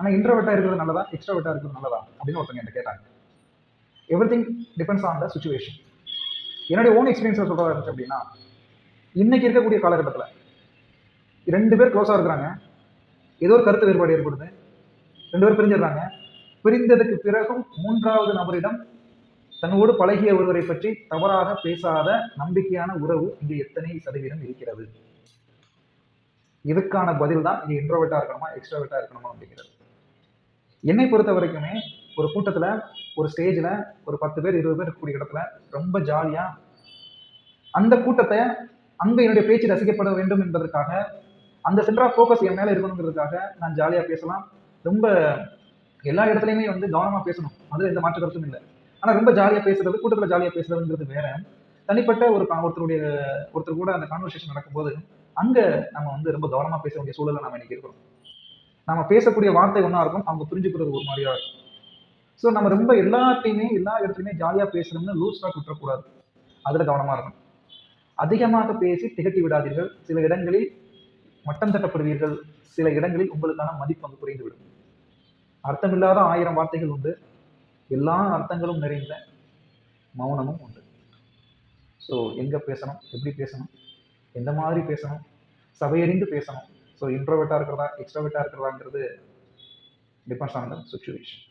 ஆனால் இன்ட்ரோவெட்டாக இருக்கிறது நல்லதா? எக்ஸ்ட்ரோவெட்டாக இருக்கிறது நல்லதா? அப்படின்னு ஒருத்தங்க என்ன கேட்டாங்க. Everything depends on the situation என்னுடைய ஓன் எக்ஸ்பீரியன்ஸில் சொல்கிறதா இருந்துச்சு அப்படின்னா இன்னைக்கு இருக்கக்கூடிய காலகட்டத்தில் ரெண்டு பேர் க்ளோஸாக இருக்கிறாங்க. ஏதோ ஒரு கருத்து வேறுபாடு ஏற்படுது. ரெண்டு பேர் பிரிஞ்சிடுறாங்க. பிரிந்ததுக்கு பிறகும் மூன்றாவது நபரிடம் தன்னோடு பழகிய ஒருவரை பற்றி தவறாக பேசாத நம்பிக்கையான உறவு இங்கு எத்தனை சதவீதம் இருக்கிறது? இதுக்கான பதில் தான் இங்கே இன்ட்ரோவெட்டா இருக்கணுமா எக்ஸ்ட்ரோவெட்டா இருக்கணுமா அப்படிங்கிறது. என்னை பொறுத்த வரைக்குமே ஒரு கூட்டத்தில் ஒரு ஸ்டேஜில் ஒரு பத்து பேர் இருபது பேர் இருக்கக்கூடிய இடத்துல ரொம்ப ஜாலியாக அந்த கூட்டத்தை அங்கே என்னுடைய பேச்சு ரசிக்கப்பட வேண்டும் என்பதற்காக அந்த சென்டர் ஆஃப் ஃபோக்கஸ் என் மேலே இருக்கணுங்கிறதுக்காக நான் ஜாலியாக பேசலாம். ரொம்ப எல்லா இடத்துலையுமே வந்து கவனமாக பேசணும். அதில் எந்த மாற்று கருத்தும் இல்லை. ஆனால் ரொம்ப ஜாலியாக பேசுறது கூட்டத்தில் ஜாலியாக பேசுறதுங்கிறது வேற. தனிப்பட்ட ஒரு ஒருத்தருடைய ஒருத்தர் கூட அந்த கான்வர்சேஷன் நடக்கும்போது அங்கே நம்ம வந்து ரொம்ப கவனமாக பேச வேண்டிய சூழலை நம்ம இன்னைக்கு இருக்கிறோம். நம்ம பேசக்கூடிய வார்த்தை ஒன்றா இருக்கும் அவங்க புரிஞ்சுக்கிறது ஒரு மாதிரியா இருக்கும். ஸோ நம்ம ரொம்ப எல்லாத்தையுமே எல்லா இடத்துலையுமே ஜாலியாக பேசணும்னு லூஸாக விட்டுறக்கூடாது அதில் கவனமாக இருக்கணும். அதிகமாக பேசி திகட்டி விடாதீர்கள். சில இடங்களில் மட்டம் தட்டப்படுவீர்கள். சில இடங்களில் உங்களுக்கான மதிப்பு அங்கு குறைந்துவிடும் அர்த்தமில்லாத ஆயிரம் வார்த்தைகள் உண்டு. எல்லா அர்த்தங்களும் நிறைந்த மௌனமும் உண்டு. ஸோ எங்கே பேசணும்? எப்படி பேசணும்? எந்த மாதிரி பேசணும்? சபையறிந்து பேசணும். ஸோ இன்ட்ரோவேட்டாக இருக்கிறதா எக்ஸ்ட்ரோவேட்டாக இருக்கிறதாங்கிறது டிபெண்ட்ஸ் ஆன் த சுச்சுவேஷன்